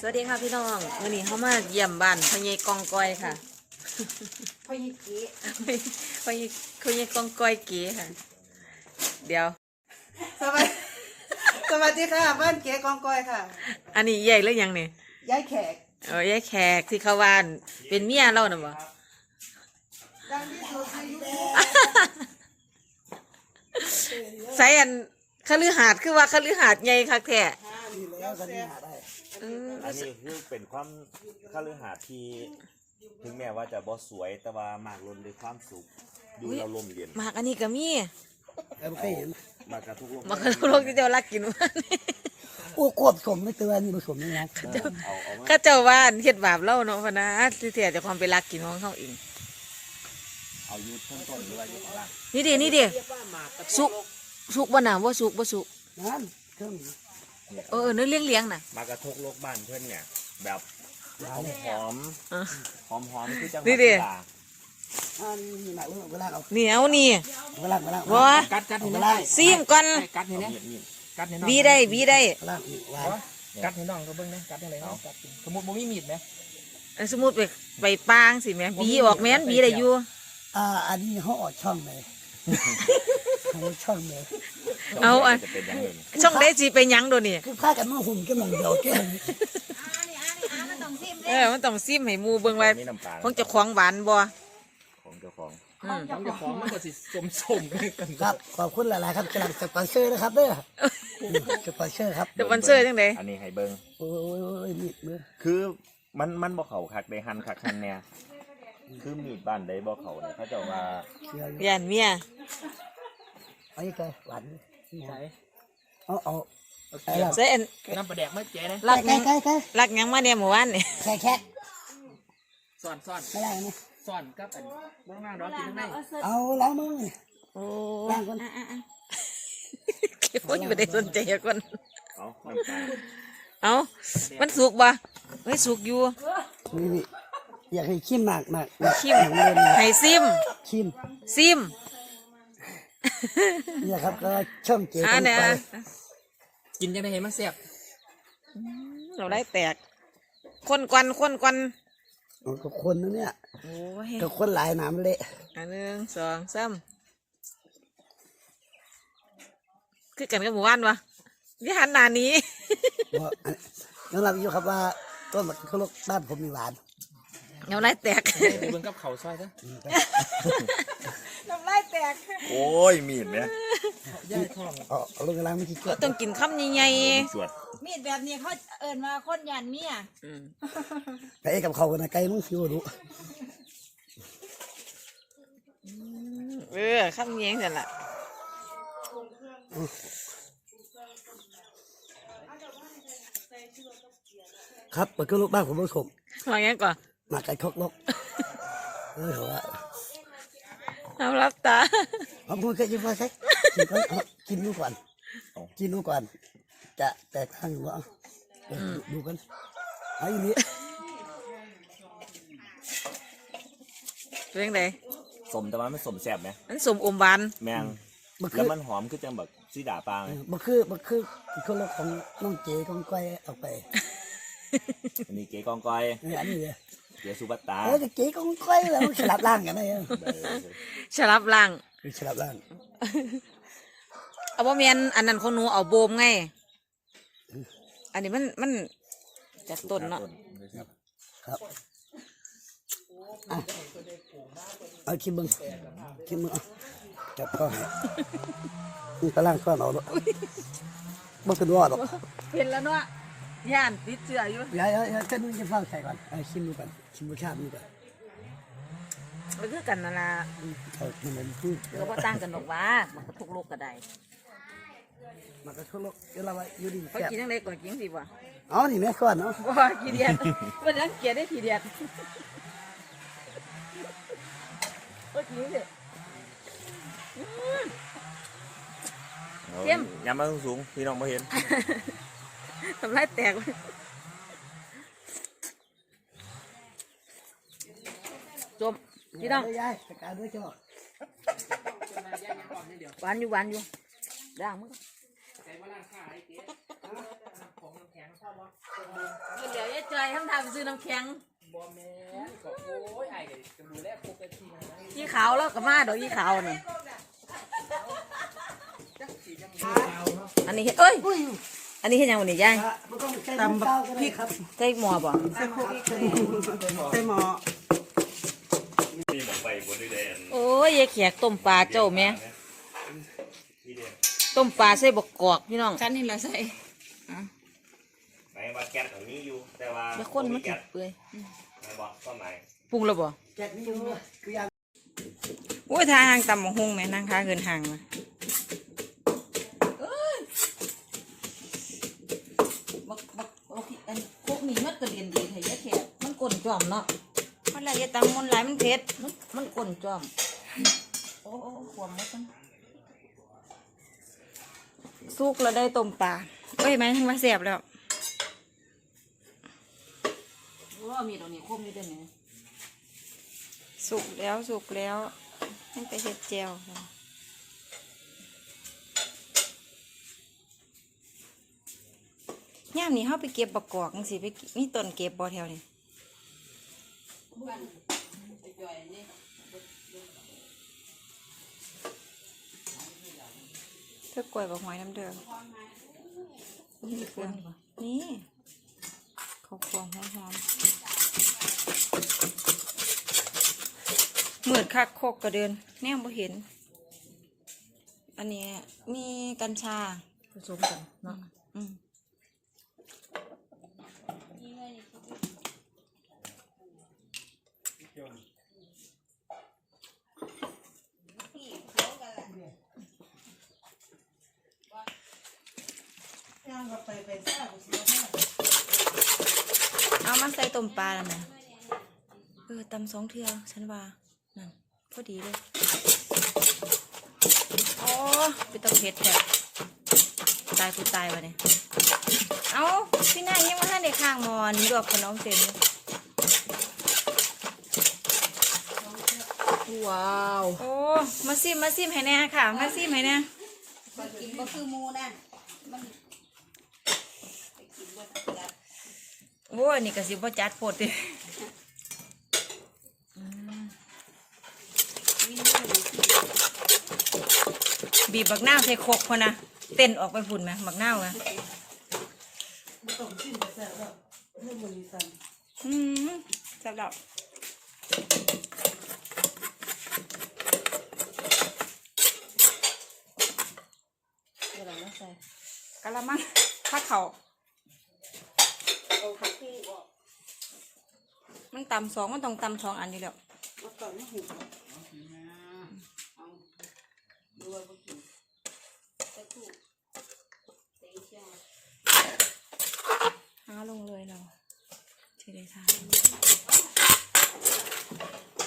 สวัสดีค่ะพี่น้องวันนี้เขามาเยี่ยมบ้านพญกองกอยค่ะพ่อยิกีพญพญกองกอยเก๋ค่ะ เดี๋ยว สวัสดีสวัสดีค่ะ บ้านเก๋กองกอยค่ะ อันนี้ใหญ่หรือยังเนี่ยย้ายแขกเออยายแขกที่เขาว่านเป็นเมียเราน่ะบ่ดังที่สุดในยุคนี้ใส่อันคฤหาสน์คือว่าคฤหาสน์ใหญ่คักแท้ แล้วกันนี่หาได้เอออันนี้คือเป็นความคฤหาสน์ที่ถึงแม้ว่าจะบ่สวยแต่ว่ามากล้นด้วยความสุขอยู่เราลมเย็นหมากอันนี้ก็มีแล้วเคยเห็นมากระทุกลมหมากโลกที่เจ้ารักกินวันนี้โอ้ควบสมไม่เตือนนี่ผสมนี่นะเอาเอามาก็เจ้าว่านเฮ็ดบาปเล่าเนาะพะนะที่แท้จะความเป็นรักกินของเขาเองเอาอยุดต้นต้นหรือว่าอยุดข้างล่างนี่ดินี่ดิสุกสุกบ่น่ะบ่สุกบ่สุกนั่นเครื่อง เนี่ยเออเนื้อเลี้ยงเลี้ยงๆน่ะ มากระทกโลกบ้านเพื่อนเนี่ย แบบหอมหอมเออหอมหอมๆคือจังหนี่วัดดิสุราอันนี้หนักเวลาเอาเหนียวนี่เวลาเวลาบ่กัดกัดเอาให้เวน้อลางซีมก่อนกัดให้เอานะมีดมีดกัดให้น้องบีได้บีได้เวลาหวานกัดให้น้องก็เบิ่งนะกัดให้เลยเนาะกัดกินสมมุติบ่มีมีดไหมเออสมมุติไปไปปางสิแม่บีออกแม่นบีได้อยู่อ่าอันนี้เขาออกช่องเลยเขาช่องเลย เอาอันจะเป็นอย่างหนึ่งช่องได้สิไปหยังโดนี่คือพากันมาหุ่มกันมองเดียวแก้มเออมันต้องซิมให้หมู่เบิ่งว่ามีน้ำตาลของเจ้าของหวานบ่ของเจ้าของอืมของเจ้าของมันก็สิสมๆกันครับขอบคุณหลายๆครับกำลังสปอนเซอร์นะครับเด้อสปอนเซอร์ครับเดี๋ยววันเซอร์จังได๋อันนี้ให้เบิ่งโอ้ยมีดมือคือมันมันบ่เข้าคักได้หั่นคักหั่นแน่คือมีดบ้านใดบ่เข้าเนี่ยเขาเจ้าว่า เชื่ออยู่ย่านเมียอันนี้ก็หวาน ใส่เอาเอาโอเคไอ้ล่ะใส่อันน้ำปลาแดกมาแจ้นะรักหใกล้ยังใกล้ใกล้รักหยังมาเนี่ยหมู่บ้านนี่แค่แค่ซ่อนซ่อนไม่ได้ไหมซ่อนกับอันบ่งานดอกกินข้างในเอาล้างมือโอ้ล้างก่อนเก็บไว้บ่ได้สนใจอะก่อนเอาน้ำตาลเอามันสุกบ่เฮ้ยสุกอยู่นี่นี่อยากให้ขี้หมากหมากหมากชิมหนังเล่นให้ซิมชิมซิม นี่ครับก็ช่องเก๋อ่ากันเนี่ยไปกินจังได๋ให้มันแซ่บเราได้แตก คนกวนคนกวนมันก็คนนะเนี่ยโอ้ยก็คนหลายหนามเละอันหนึ่งสองสามคือกันกับหมู่บ้านวะนี่หันหน้าหนี้เพราะอันยอมรับอยู่ครับว่าต้นมะเขือลูกบ้านผมมีหวาน เงาไล่แตกให้ไปเบิ่งกับเขาวซอยซะน้ำลายแตก โอ้ยมีดเนี่ยย่าท้องเอาเอาลูกกระลังไม่ขี้เกียจต้องกินคำใหญ่สวดมีดแบบนี้เขาเอินมาคนยันเมียๆอืมไก่กับเขากันนะไก่มึงสิวรู้เออคำเงี้ยงนั่นแหละครับมะเขือลูกบ้านผมผสมว่างั้นก่อนห มากไก่คกลกเออเหรอวะน้ำรับตา ผมพูดแค่ยิ้มว่าใช่กินก่อนเอากินดูก่อนกินดูก่อน จะแตกต่างหรือเปล่าเดี๋ยวดูดูกันเอาอย่างนี้เป็นยังไงสมแต่ว่าไม่สมแซ่บไหมมันสมอมหวานแมงมันคืแล้วอมันหอมคือจังแบบซีดาปลาไหมมันคือมันคือคนละของน้องเก๋ของก้อยออกไป อันนี้เก๋กองกอยเอออันนี้เลย เก๋สุบัตตาเออจะเก๋ของก้อยแล้วฉลับล่างกันนะเออฉลับล่างคือฉลับล่าง เอาบ่แม่นอันนั้นของหนูเอาโบมไง อันนี้มันมันจากต้นเนาะครับอะเอาคิมมึงคิมมึงเอาจับพ่อให้มึงกระล่างก้อนเอาลูกบ่เป็นว่าหรอกเป็นแล้วเนาะ ย่านติดเชื้ออยู่เดี๋ยวเดี๋ยวเดี๋ยวเส้นมึงจะเฝ้าใส่ก่อนเอาชิมดูก่อนชิมรสชาติดูก่อนมันคือกันนั่นล่ะเอามันเป็นพืชก็บ่ต่างกันดอกว่ามันก็ทุกโลกก็ได้มันก็ทั่วโลกเดี๋ยวเราไว้อยู่ดีเขาแซ่บกินจังไดก่อนกินสิบ่เอ๋อนี่แม่ก้อนเนาะบ่ขี้เดียดบ่รังเกียจได้ขี้เดียดบ่กินสิเข้ม ยำมาสูงๆพี่น้องไม่เห็น ทำลายแตกเลยจมพี่น้องเดี๋ยวยายจัดการด้วยจ้ะหวานอยู่หวานอยู่ด่างมึงเดี๋ยวอยทำทางซื้อน้ำแข็งบอแม่นก็โอ้ยไอ้ก็จะดูแลปกตินะยี่ขาวแล้วก็มาดอกยี่ขาวน่ะจักสียังอันนี้เฮ็ดเอ้ยอั นนี้เฮ็ดหยังวันนี้ยายตำบักพริกครับใส่หม้อบ่ใส่คุกใส่หม้อมีหมองไปบนด้วยแดนโอ้ยยายแขกต้มปลาเจ้าแม่ที่เดียวต้มปลาใส่บกกอกพี่น้องฉันนี่แหละใส่หมายว่าแก๊สของนี้อยู่แต่ว่าแล้วคนมันแก๊ติสดเปื่อยหมายบอกก็หมายปรุงแล้วบ่แกะนี่อยู่คืออย่างโอ้ยทาหางตำบักหุ่งแม่นั่งทาเกินหางมาบักบักบักอันพว กนี้มันก็เรียนดีให้ยายแขกมันกลนจอมเนาะมันอะไรจะตำมันหลายมันเผ็ดมันมันกลนจอม โอ้โอ้ขวมหมดกัน สุกแล้วได้ต้มปลาเอ้ยแม่ทั้งมาเสียบแล้ว ว่ามีดอกนี้คมอยู่เด้วยเนี่ยสุกแล้วสุกแล้วให้ไปเฮ็ดแจวค่ะ ย่ามนี้เฮาไปเก็บบักกอกจังซี่ไปเก็บมีต้นเก็บบ่แถวนี้เธอกล้วยบักหอยน้ำเด้อนี่เครื่องนี่ข้าวควงหอมๆมืดคักโคกกระเดินแนมบ่เห็น อันนี้มีกัญชาผสมกันเนาะอืม เอามาใส่ต้มปลาแล้วนะเออตำสองเทือฉันว่านั่นพอดีเลยโอ้เป็นตะเพ็ดแท้ตายกูตายวะเนี่ยเอาพี่นายยังมาให้ในข้างมอนดวกขนมเส้นอยู่ ว้าวโอ้มาซิมมาซิมให้แน่ค่ะ มาซิมให้แน่กินก็คือหมูนะมันโอ้ยนี่ก็สิบ่จัดโพดเด้มีหมูที่บีบบักนาวใส่โคกพอนะเต้นออกไปฝุ่นไหมบักนาวอะไม่ต้องสิ้นแต่แซ่บแล้วเรื่องมันมีสันอืมสำหรับเดี๋ยวเรามา ใส่กะละมังถ้าเขามันตำสองมันต้องตำสองอันอยู่แล้วมาก่อนมาหุบดูว่าบ่กินตะคู่เตะเชียงหาลงเลยเราเฉยเลยทาน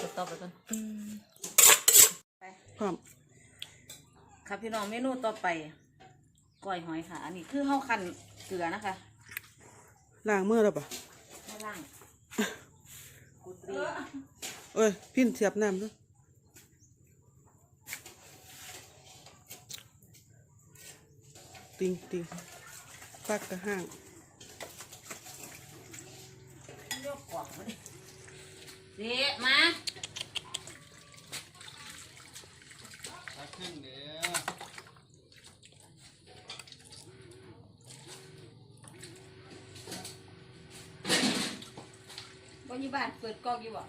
กดต่อไปก่อนอืม พร้อม ครับพี่น้องเมนูต่อไป ก้อยหอยค่ะ อันนี้คือเฮาคั่นเกลือนะคะล้างมือแล้วปะข้างล่างกุตรีเอ้ยพินเสียบน้ำด้วยติงติงปักกระห้างยกกล่องมาดิเด็มา บ่อยู่บ้านเปิดกอกอยู่บ่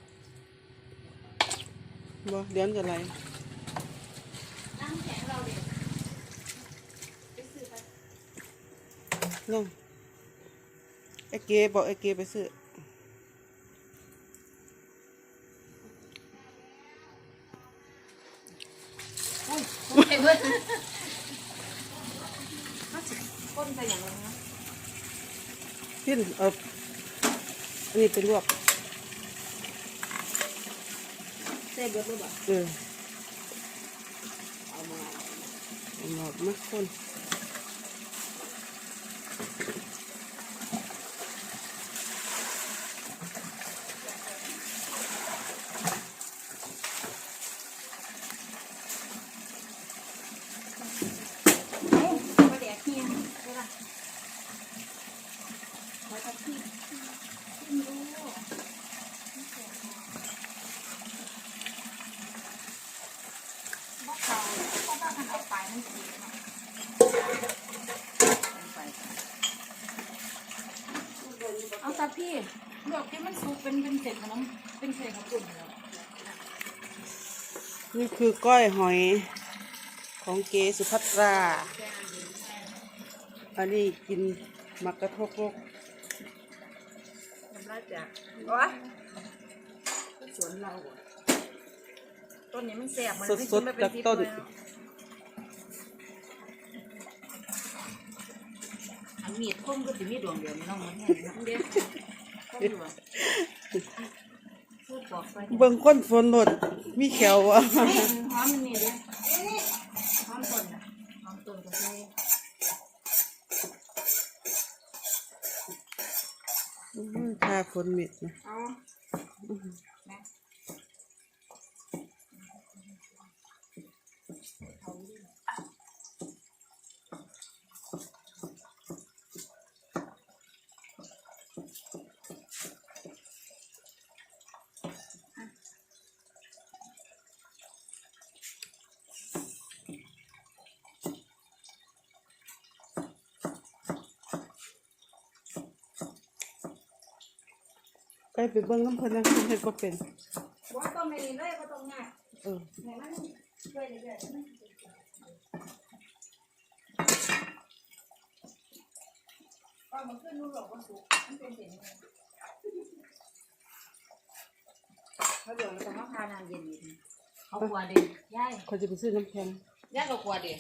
บ่เดี๋ยวมันจะไหลน้ำแข็งเราเด็กยังไอ้เกบอกไอ้เกไปซื้อเฮ้ยเว้ยมาสิก้นไปอย่างไรนะพินเอาอันนี้ไปลวก ใส่ เบิดบ่บ่เออเอามาเอามามาคน เอาตาพี่ลวกที่มันสุกเป็นเป็นเศษขนมเป็นเศษขาวปุ่นแล้วนี่คือก้อยหอยของเกสุภัตรา อันนี้กินมักกระทกโลกน้ำลายจากโอ้ยสวนเราอะต้นนี้มันแสบมันสดๆจากต้นอัน มีดคมก็สิมีดวงเดียวไม่ต้องมันแห้งนะเด็กคมอยู่อะพูดบอกไปเบิ่งก้นฝนหลดมีแขววะหอมมันนี่เลยหอมต้นน่ะหอมต้นก็ใส่ถ้าฝนเม็ดนะเอา ไปไปเบิ่งน้ำเพิ่นนะเพิ่นเฮ็ดบ่เป็นบ่ต้องไม่เลยบ่ต้องง่ายเออให้มันช่วยเรื่อยๆมันก็มันขึ้นนู่นหรอกว่าสุกมันเป็นเห็นไงเขาเดี๋ยวเราต้องมาพาน้ำเย็นอีกเขากลัวเด็กย่ายเขาจะไปซื้อน้ำแข็งย่ายก็กลัวเด็ก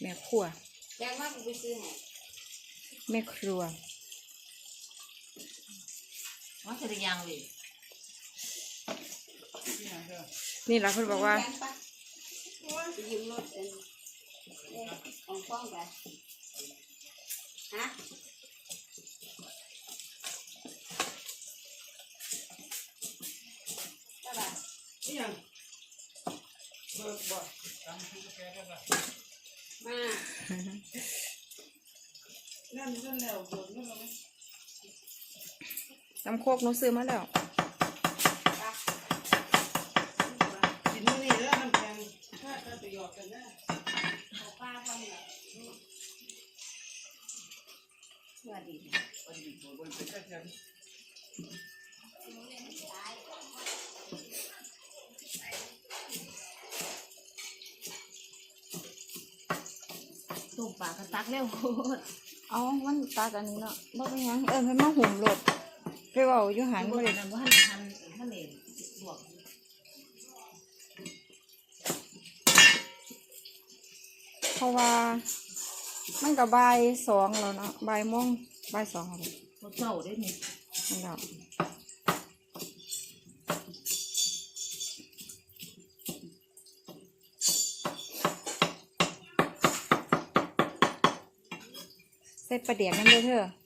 แม่ครัว แกงว่ากูไปซื้อให้แม่ครัวมันคือยังเลยนี่ล่ะเพิ่นบอกว่าแกงปะไปยืมรถเอ็นเอ๊ะของฟ้องไปฮะได้ปะนี่ยัง มานั่นนั่นแล้วเบิ่งนั่นแล้วไหมน้ำโคกหนูซื้อมาแล้วกินมื้อนี้แล้วน้ำแข็งถ้าจะไปหยอกกันนะเอาป้าทำเหรอสวัสดีบนเป็นกระจัน ตุ่มปลากระตักแล้วโคตรเอามันตากอันนี้เนาะบ่เป็นหยังเอิ้นเพิ่นมาหุ่มรถไปเว้าอยู่หันบ่บ่ได้ได้นั่นบ่ทันทันทันเองบวกเพราะว่า มันก็บ่ายสองแล้วเนาะบ่ายโมงบ่ายสองแล้วบ่เจ้าได้นี่นั่นแล้ว ส่ประเดียกน้ำเด้อเถอะ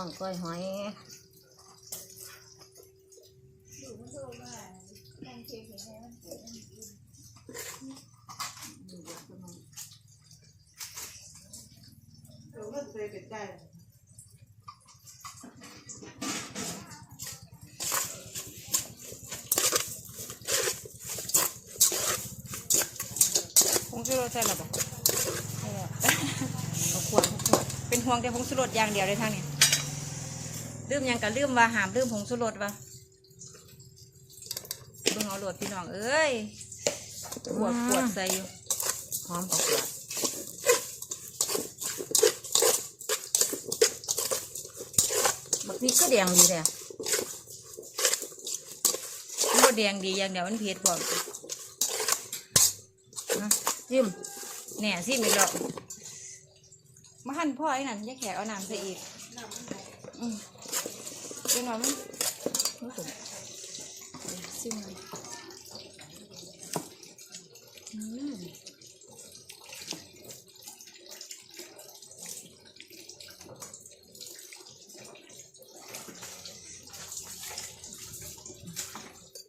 อยพี่น้องก้อยหอยเดี๋ยวมันใส่เป็ดไก่ผงชูรสใส่หรอปะเขาขวดเขาขวดเป็นห่วงแต่ผงชูรสอย่างเดียวเลยทางนี้ ลืมยังก็ลืมว่าหามลืมผงชูรสวะเบิ่งเอาโหลดพี่น้องเอ้ยขวดขวดใส่อยู่หอมเขาขวดบักพริกก็แดงดีเลยมันบ่แดงดีอย่างเดียวมันเผ็ดพร้อมจิ้มแหน่ซิมอีกแล้วมาหั่นพ่อไอ้นั่นยาแขกเอาน้ำใส่อีกอ เดี๋ยวหน่อยมันนี่ผมซิมเลยอืม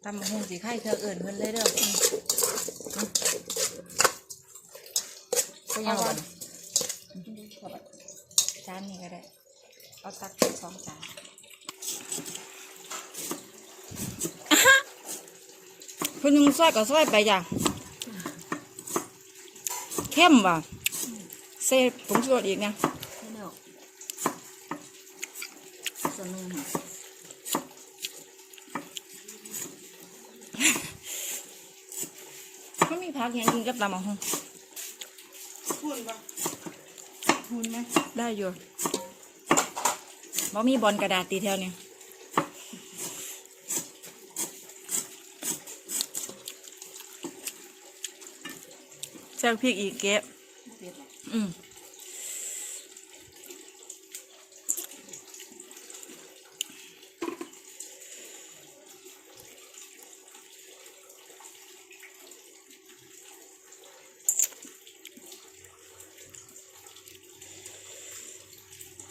ตำหงสีไข่เธอเอื่นเพิ่นเลยเด้อก็ยังวันจานนี้ก็ได้ เอาตักสองจาน เพิ่นยังซอยก็ซอยไปจ้ะเข้มว่ะเซ่ผงชูรสอีกเนี่ยให้เนาะส่วนหนึงค่ะมันมีผักอย่างกินกับตำบักหุงพูดปะพูดไหมได้อยู่บ่มีบอลกระดาษตีแถวนี้ แซงพริกอีกเก็บเปรี้ยวปะอืม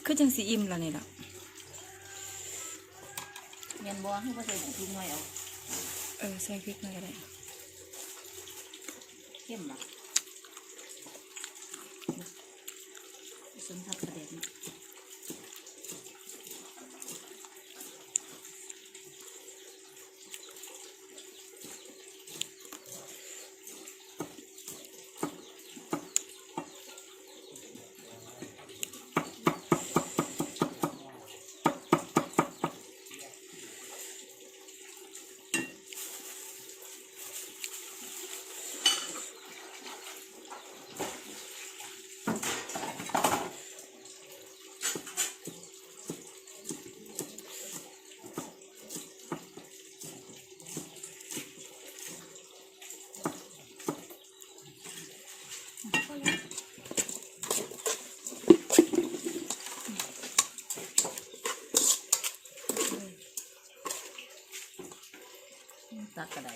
คือจังสีอิ่มแล้วนี่ล่ะเงินบ่ให้บ่ใส่ถุงหน่อยเอา เออใส่พริกหน่อยก็ได้เข้มปะส ตักกระได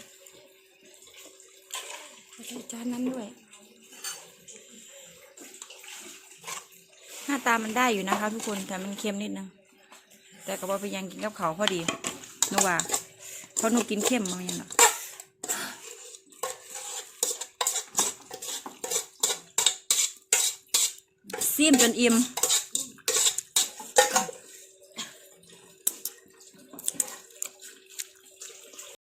ใส่จานนั้นด้วย หน้าตามันได้อยู่นะคะ ทุกคนแต่มันเค็มนิดนึงแต่ก็บอกไปยังกินกับเขาพอดีนูว่าเพราะหนูกินเค็มมาอย่างหรอกซีมจนอิ่ม